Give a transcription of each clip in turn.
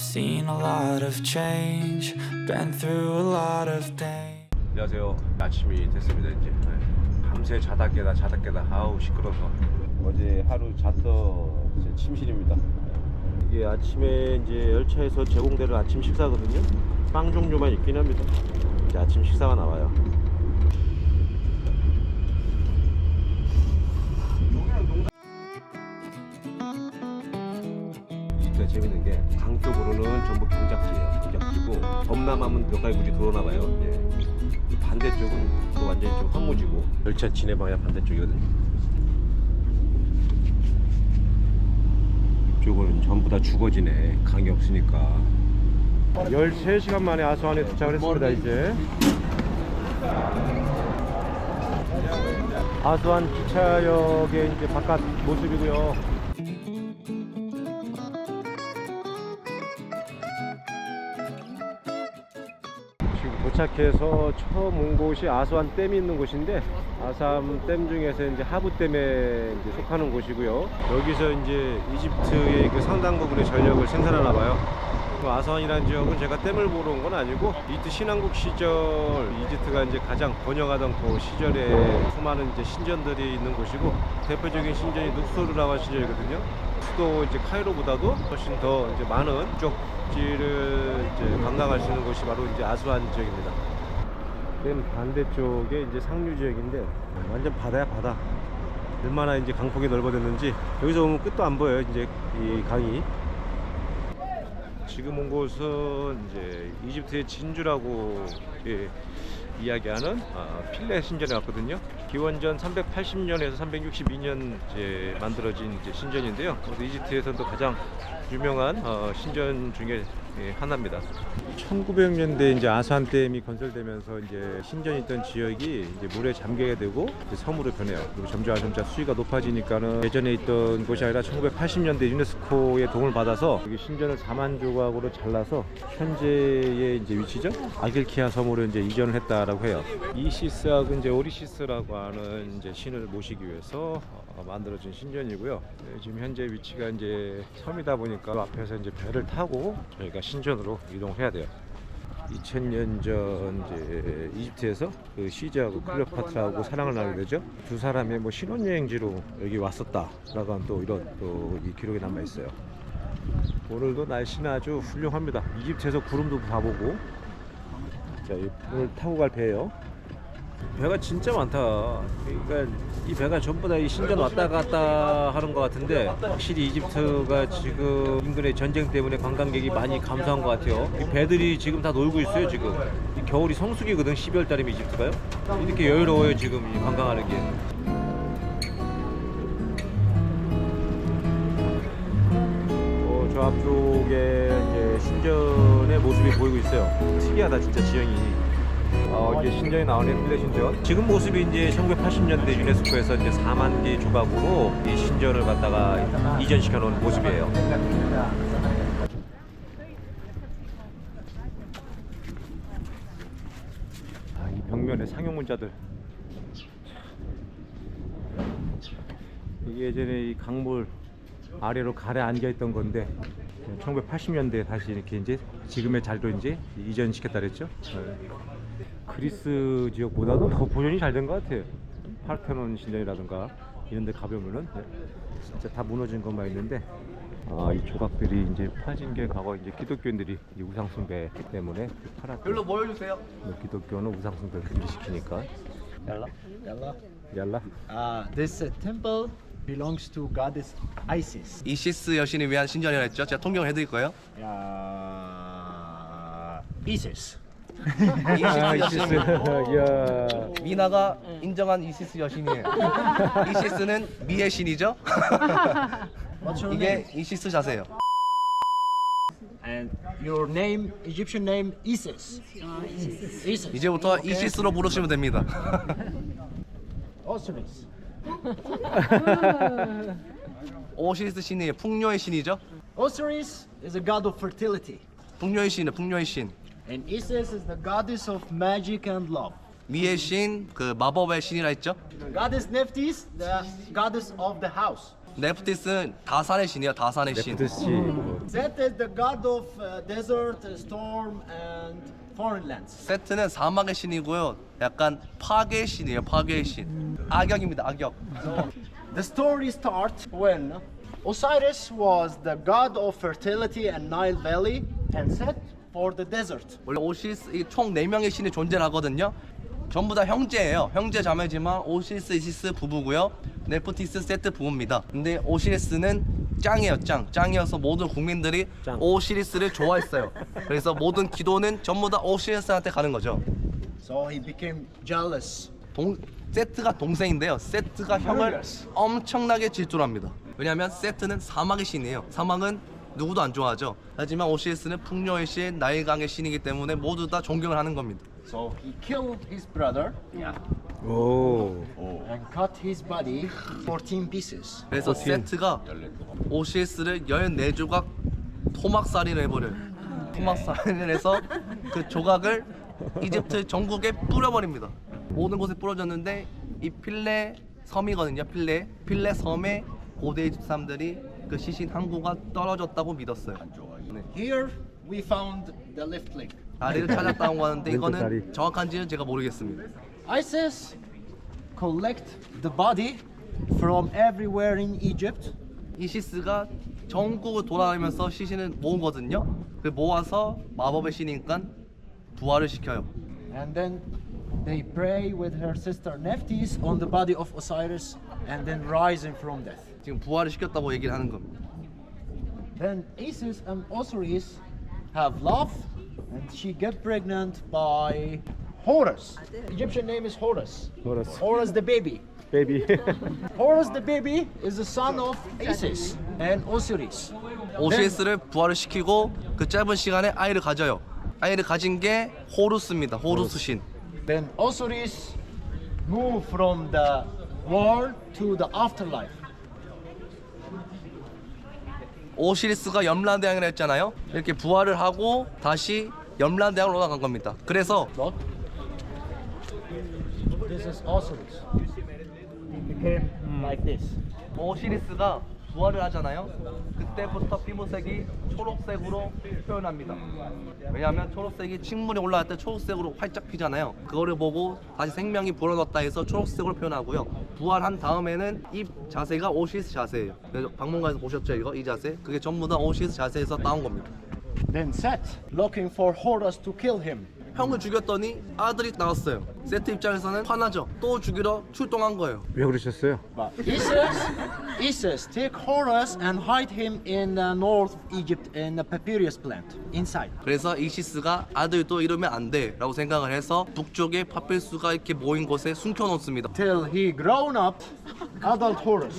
seen a lot of change, been through a lot of pain. 안녕하세요. 아침이 됐습니다 이제. 네. 밤새 자다 깨다 자다 깨다 아우 시끄러서. 어제 하루 잤더 이제 침실입니다. 이게 아침에 이제 열차에서 제공되는 아침 식사거든요. 빵 종류만 있긴 합니다. 이제 아침 식사가 나와요. 재밌는 게 강 쪽으로는 전부 경작지예요. 경작지고 범람하면 몇 가지 굳이 들어오나 봐요. 예. 이 반대쪽은 또 완전히 좀 황무지고 열차 진해 방향 반대쪽이거든요. 이쪽은 전부 다 주거지네. 강이 없으니까. 13시간 만에 아수안에 도착을 했습니다, 이제. 아수안 기차역의 이제 바깥 모습이고요. 도착해서 처음 온 곳이 아수안 댐이 있는 곳인데 아삼 댐 중에서 이제 하부 댐에 이제 속하는 곳이고요. 여기서 이제 이집트의 그 상당 부분의 전력을 생산하나 봐요. 그 아수안이라는 지역은 제가 댐을 보러 온 건 아니고 이집트 신왕국 시절 이집트가 이제 가장 번영하던 그 시절에 수많은 이제 신전들이 있는 곳이고 대표적인 신전이 눅소르라와 신전이거든요. 수도 이제 카이로보다도 훨씬 더 이제 많은 쪽지를 이제 관광할 수 있는 곳이 바로 이제 아수안 지역입니다. 맨 반대쪽에 이제 상류 지역인데 완전 바다야 바다. 얼마나 이제 강폭이 넓어졌는지 여기서 보면 끝도 안 보여요. 이제 이 강이. 지금 온 곳은 이제 이집트의 진주라고 예, 이야기하는 아, 필레 신전에 왔거든요. 기원전 380년에서 362년 이제 만들어진 이제 신전인데요. 이집트에서도 가장 유명한 어, 신전 중에 예, 하나입니다. 1900년대 이제 아수안 댐이 건설되면서 이제 신전이 있던 지역이 이제 물에 잠기게 되고 이제 섬으로 변해요. 그리고 점점 점점 수위가 높아지니까는 예전에 있던 곳이 아니라 1980년대 유네스코의 도움을 받아서 여기 신전을 4만 조각으로 잘라서 현재의 이제 위치죠. 아길키아 섬으로 이제 이전을 했다라고 해요. 이시스하고 이제 오리시스라고 하는 이제 신을 모시기 위해서 어, 만들어진 신전이고요. 네, 지금 현재 위치가 이제 섬이다 보니까 앞에서 이제 배를 타고 저희가 신전으로 이동해야 돼요. 2000년 전 이제 이집트에서 그 시저하고 클레오파트라하고 사랑을 나누게 되죠. 두 사람의 뭐 신혼여행지로 여기 왔었다라고 또 이런 또 이 기록이 남아 있어요. 오늘도 날씨는 아주 훌륭합니다. 이집트에서 구름도 봐보고 자, 이 오늘 타고 갈 배예요. 배가 진짜 많다. 그러니까 이 배가 전부 다 이 신전 왔다 갔다 하는 것 같은데 확실히 이집트가 지금 인근의 전쟁 때문에 관광객이 많이 감소한 것 같아요. 이 배들이 지금 다 놀고 있어요. 지금 이 겨울이 성수기거든. 12월 달이면 이집트가요. 이렇게 여유로워요. 지금 이 관광하는 게. 어, 저 앞쪽에 이제 신전의 모습이 보이고 있어요. 특이하다 진짜 지형이. 어, 이게 신전이 나오네 필레 신전. 지금 모습이 이제 1980년대 유네스코에서 이제 4만 개 조각으로 이 신전을 갖다가 이전시켜 놓은 모습이에요. 아, 이 벽면에 상용 문자들. 이게 예전에 이 강물 아래로 가라앉아 있던 건데 1980년대에 다시 이렇게 이제 지금의 자리로 이제 이전시켰다 그랬죠. 네. 그리스 지역보다도 더 보존이 잘 된 것 같아요. 파르테논 신전이라든가 이런 데 가보면은 네. 진짜 다 무너진 것만 있는데 아, 이 조각들이 이제 파진 게 과거 이제 기독교인들이 이 우상숭배 때문에 팔았죠. 별로 모여주세요. 뭐 기독교는 우상숭배를 금지시키니까. 얄라. 얄라. 얄라. Uh, this temple belongs to goddess Isis. 이시스 여신을 위한 신전이라 했죠. 제가 통경을 해드릴 거예요. Uh, Isis. 아, 이시스 이시스. 여신. 이야. 미나가 인정한 이시스 여신이에요. 이시스는 미의 신이죠. 이게? 이시스 자세요. And your name, Egyptian name, Isis. Isis. 이제부터 Okay. 이시스로 부르시면 됩니다. Osiris. 오시리스 신이 풍요의 신이죠. Osiris is a god of fertility, 풍요의 신은 풍요의 신. and Isis is the goddess of magic and love. 미의 신, 그 마법의 신이라 했죠. Goddess Nephthys, the goddess of the house. 네프티스는 다산의 신이에요. 다산의 신. 네프트시 뭐 Set is the god of uh, desert, uh, storm, and foreign lands. 세트는 사막의 신이고요. 약간 파괴의 신이에요. 파괴의 신. 악역입니다. 악역. The story starts when Osiris was the god of fertility and Nile Valley, and Set for the desert. 원래 오시리스 이총 4 명의 신이 존재하거든요. 전부 다 형제예요. 형제 자매지만 오시리스 이시스 부부고요. 네프티스 세트 부부입니다. 근데 오시리스는 짱이에요, 짱. 짱이어서 모든 국민들이 짱. 오시리스를 좋아했어요. 그래서 모든 기도는 전부 다 오시리스한테 가는 거죠. So he became jealous. 동, 세트가 동생인데요. 세트가 형을 엄청나게 질투를 합니다. 왜냐하면 세트는 사막의 신이에요. 사막은 누구도 안 좋아하죠. 하지만 오시리스는 풍요의 신, 나일강의 신이기 때문에 모두 다 존경을 하는 겁니다. So he killed his brother 오 and cut his body 14 pieces. 그래서 세트가 오시리스를 14조각 토막살이를 해버려요. 토막살이를 해서 그 조각을 이집트 전국에 뿌려버립니다. 모든 곳에 뿌려졌는데 이 필레 섬이거든요. 필레 필레 섬에 고대 이집트 사람들이 그 시신 한 구가 떨어졌다고 믿었어요. 네. Here we found the left leg. 다리를 찾았다고 하는데 이거는 다리. 정확한지는 제가 모르겠습니다. ISIS collect the body from everywhere in Egypt 이시스가 전국을 돌아다니면서 시신을 모으거든요. 그 모아서 마법의 신이니까 부활을 시켜요. and then they pray with her sister Nephthys on the body of Osiris and then rising from death. 지금 부활을 시켰다고 얘기를 하는 겁니다. Then Isis and Osiris have love and she get pregnant by Horus. Egyptian name is Horus. Horus. Horus the baby. 베이비 Horus the baby is the son of Isis and Osiris. 오시리스를 부활을 시키고 그 짧은 시간에 아이를 가져요. 아이를 가진 게 호루스입니다. 호루스 신. Then Osiris move from the world to the afterlife. 오시리스가 염라대왕이라 했잖아요. 이렇게 부활을 하고 다시 염라대왕으로 올라간 겁니다. 그래서 Look. This is Osiris. He became like this. 오시리스가 부활을 하잖아요. 그때부터 피부색이 초록색으로 표현합니다. 왜냐하면 초록색이 식물이 올라갈 때 초록색으로 활짝 피잖아요. 그거를 보고 다시 생명이 불어넣었다 해서 초록색으로 표현하고요. 부활한 다음에는 이 자세가 오시리스 자세예요. 그래서 방문관에서 보셨죠 이거 이 자세? 그게 전부 다 오시리스 자세에서 따온 겁니다. Then Set, looking for Horus to kill him. 형을 죽였더니 아들이 나왔어요. 세트 입장에서는 화나죠. 또 죽이러 출동한 거예요. 왜 그러셨어요? But Isis, Isis take Horus and hide him in the north of Egypt in a papyrus plant inside. 그래서 이시스가 아들도 이러면 안 돼라고 생각을 해서 북쪽에 파필수가 이렇게 모인 곳에 숨겨놓습니다. Till he grown up, adult Horus.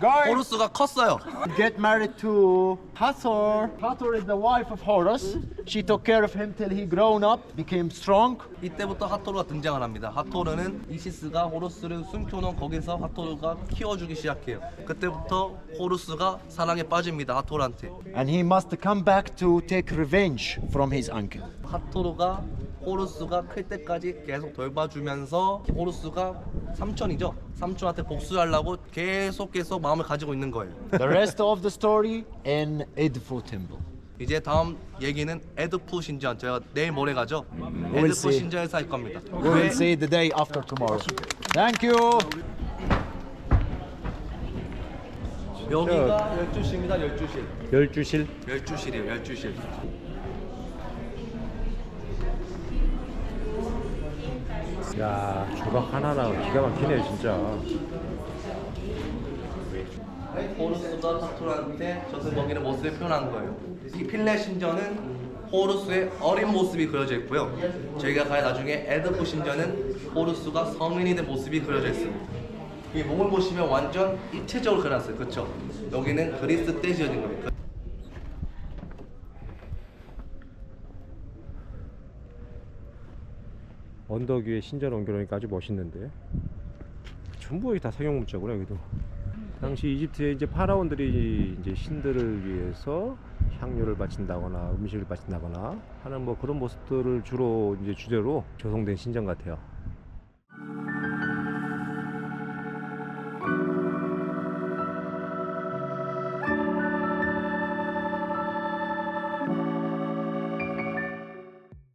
Guys, 호루스가 컸어요. get married to Hathor. Hathor is the wife of Horus. She took care of him till he grown up, became strong. 이때부터 하토르가 등장을 합니다. 하토르는 이시스가 호루스를 숨겨놓은 거기서 하토르가 키워주기 시작해요. 그때부터 호루스가 사랑에 빠집니다. 하토르한테. And he must come back to take revenge from his uncle. 하토르가 호루스가 클 때까지 계속 돌봐주면서 호루스가 삼촌이죠. 삼촌한테 복수하려고 계속 계속 마음을 가지고 있는 거예요. The rest of the story in Edfu Temple. 이제 다음 얘기는 에드푸 신전 제가 내일 모레 가죠. We'll 에드푸 see. 신전에서 할 겁니다. We will see the day after tomorrow. Thank you. 여기가 열주실입니다. 열주실. 열주실 열주실이에요. 열주실. 야 조각 하나하나 기가 막히네 진짜 호루스가 하토르한테 젖을 먹이는 모습을 표현한 거예요. 이 필레 신전은 호루스의 어린 모습이 그려져 있고요. 저희가 가야 나중에 에드푸 신전은 호루스가 성인이 된 모습이 그려져 있습니다. 이 몸을 보시면 완전 입체적으로 그려놨어요. 그렇죠? 여기는 그리스 때 지어진 거예요. 언덕 위에 신전 옮겨놓으니까 아주 멋있는데 전부 다 상용 문자구나 여기도 당시 이집트의 이제 파라온들이 이제 신들을 위해서 향료를 바친다거나 음식을 바친다거나 하는 뭐 그런 모습들을 주로 이제 주제로 조성된 신전 같아요.